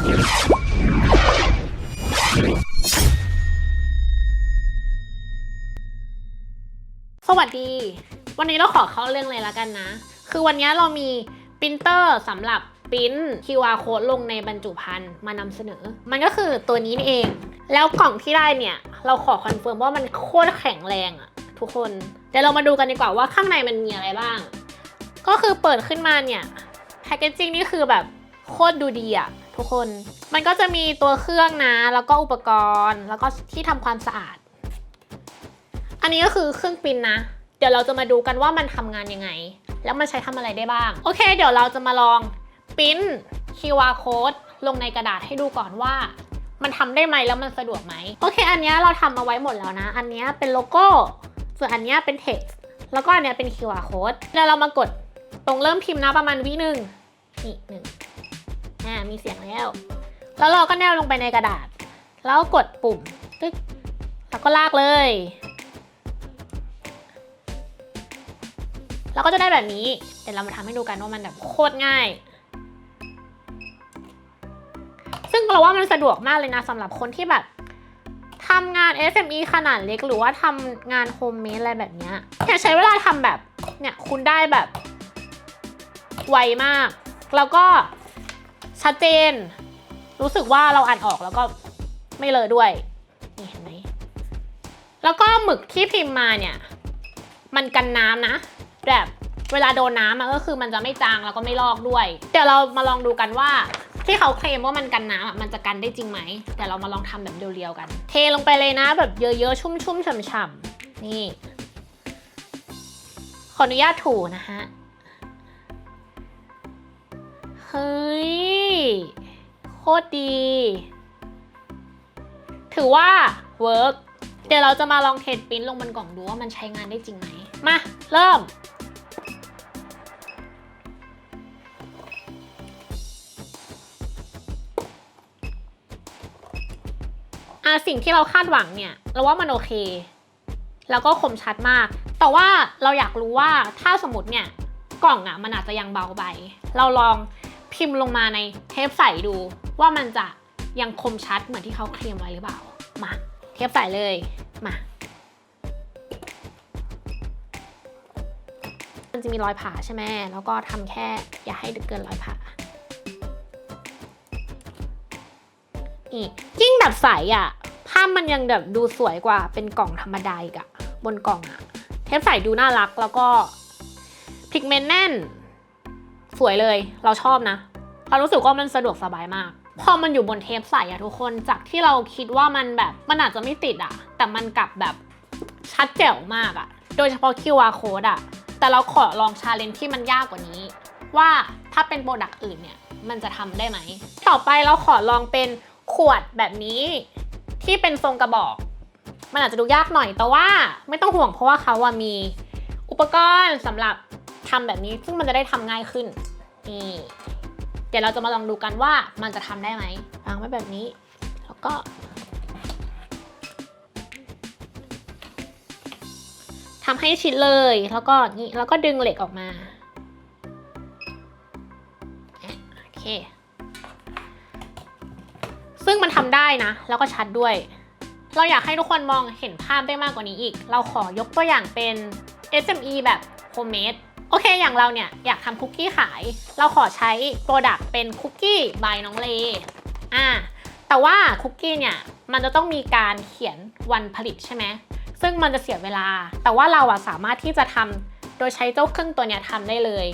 สวัสดี วันนี้เราขอเข้าเรื่องเลยละกันนะ คือวันนี้เรามีปรินเตอร์สำหรับปริ้น QR code ลงในบรรจุภัณฑ์มานำเสนอ มันก็คือตัวนี้นี่เอง แล้วกล่องที่ได้เนี่ย เราขอคอนเฟิร์มว่ามันโคตรแข็งแรงอะทุกคนเดี๋ยวเรามาดูกันดีกว่าว่าข้างในมันมีอะไรบ้าง ก็คือเปิดขึ้นมาเนี่ยแพคเกจจิ้งนี่คือแบบโคตรดูดีอะ ทุกคน มันก็จะมีตัวเครื่องนะ แล้วก็อุปกรณ์ แล้วก็ที่ทำความสะอาด อันนี้ก็คือเครื่องปิ้นนะ เดี๋ยวเราจะมาดูกันว่ามันทำงานยังไง แล้วมันใช้ทำอะไรได้บ้าง โอเค เดี๋ยวเราจะมาลองปิ้น QR code ลงในกระดาษให้ดูก่อนว่า มันทำได้ไหมแล้วมันสะดวกไหม โอเค อันนี้เราทำเอาไว้หมดแล้วนะ อันนี้เป็นโลโก้ ส่วนอันนี้เป็น text แล้วก็อันนี้เป็น QR code แล้วเรามากดตรงเริ่มพิมพ์นะประมาณวิหนึ่งนี่หนึ่ง อ่ามีเสียงแล้ว แล้วเราก็แนวลงไปในกระดาษ แล้วกดปุ่มตึ๊กแล้วก็ลากเลย แล้วก็จะได้แบบนี้ เดี๋ยวเรามาทำให้ดูกันว่ามันแบบโคตรง่าย ซึ่งเราว่ามันสะดวกมากเลยนะสำหรับคนที่แบบทำงาน SME ขนาดเล็กหรือว่าทำงานโฮมเมดอะไรแบบนี้ยเนี่ใช้เวลาทำแบบเนี่ยคุณได้แบบไวมาก แล้วก็ ชัดเจน รู้สึกว่าเราอ่านออกแล้วก็ไม่เลอะด้วยนี่เห็นไหมแล้วก็หมึกที่พิมพ์มาเนี่ย มันกันน้ำนะ แบบเวลาโดนน้ำอะก็คือมันจะไม่จางแล้วก็ไม่ลอกด้วย เดี๋ยวเรามาลองดูกันว่าที่เขาเคลมว่ามันกันน้ำอะมันจะกันได้จริงไหมเดี๋ยวเรามาลองทำแบบเรียวๆกัน เทลงไปเลยนะ แบบเยอะๆ ชุ่มๆฉ่ำๆนี่ ขออนุญาตถูนะฮะ เฮ้ย โคตรดี ถือว่าเวิร์กเดี๋ยวเราจะมาลองเทสปริ้นลงบนกล่องดูว่ามันใช้งานได้จริงไหม มา เริ่ม อะสิ่งที่เราคาดหวังเนี่ย เราว่ามันโอเค แล้วก็คมชัดมาก แต่ว่าเราอยากรู้ว่าถ้าสมมติเนี่ยกล่องอะมันอาจจะยังเบาไป เราลอง พิมพ์ลงมาในเทปใสดูว่ามันจะยังคมชัดเหมือนที่เขาเคลมไว้หรือเปล่า มา เทปใส่เลย มา มันจะมีรอยผ่าใช่ไหมแล้วก็ทำแค่อย่าให้เกินรอยผ่านี่ยิ่งแบบใสอะภาพมันยังแบบดูสวยกว่าเป็นกล่องธรรมดาอีกอะบนกล่องอะเทปใสดูน่ารักแล้วก็พิกเมนต์แน่น สวยเลย เราชอบนะ เรารู้สึกว่ามันสะดวกสบายมาก พอมันอยู่บนเทปใสอะทุกคน จากที่เราคิดว่ามันแบบมันอาจจะไม่ติดอะแต่มันกลับแบบชัดแจ๋วมากอะโดยเฉพาะ QR code อะแต่เราขอลองชาเลนจ์ที่มันยากกว่านี้ ว่าถ้าเป็นโปรดักต์อื่นเนี่ยมันจะทำได้ไหม ต่อไปเราขอลองเป็นขวดแบบนี้ที่เป็นทรงกระบอก มันอาจจะดูยากหน่อยแต่ว่าไม่ต้องห่วงเพราะว่าเขาอะมีอุปกรณ์สำหรับทำแบบนี้ ซึ่งมันจะได้ทำง่ายขึ้น นี่เดี๋ยวเราจะมาลองดูกันว่ามันจะทำได้ไหมวางไว้แบบนี้ แล้วก็ ทำให้ชิดเลย แล้วก็นี่แล้วก็ดึงเหล็กออกมา โอเค ซึ่งมันทำได้นะ แล้วก็ชัดด้วย เราอยากให้ทุกคนมองเห็นภาพได้มากกว่านี้อีก เราขอยกตัวอย่างเป็น SME แบบโฮมเมด โอเค อย่างเราเนี่ยอยากทำคุกกี้ขาย เราขอใช้โปรดักต์เป็นคุกกี้บายน้องเลอ่า แต่ว่าคุกกี้เนี่ยมันจะต้องมีการเขียนวันผลิตใช่ไหม ซึ่งมันจะเสียเวลา แต่ว่าเราอะสามารถที่จะทำโดยใช้เจ้าเครื่องตัวเนี้ยทำได้เลย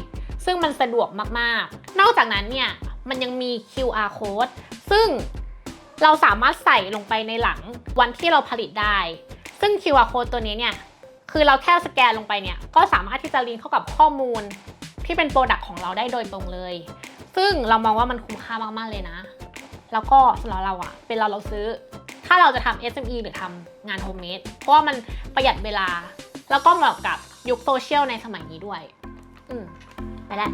ซึ่งมันสะดวกมากๆ นอกจากนั้นเนี่ยมันยังมี QR code ซึ่งเราสามารถใส่ลงไปในหลังวันที่เราผลิตได้ ซึ่ง QR code ตัวนี้เนี่ย คือเราแค่สแกนลงไปเนี่ย ก็สามารถที่จะลิงก์เข้ากับข้อมูลที่เป็นโปรดักต์ของเราได้โดยตรงเลย ซึ่งเรามองว่ามันคุ้มค่ามากๆเลยนะ แล้วก็สำหรับเราอะเป็นเราเราซื้อ ถ้าเราจะทำ SME หรือทำงานโฮมเมด เพราะว่ามันประหยัดเวลา แล้วก็เหมาะกับยุคโซเชียลในสมัยนี้ด้วย อืม ไปแล้ว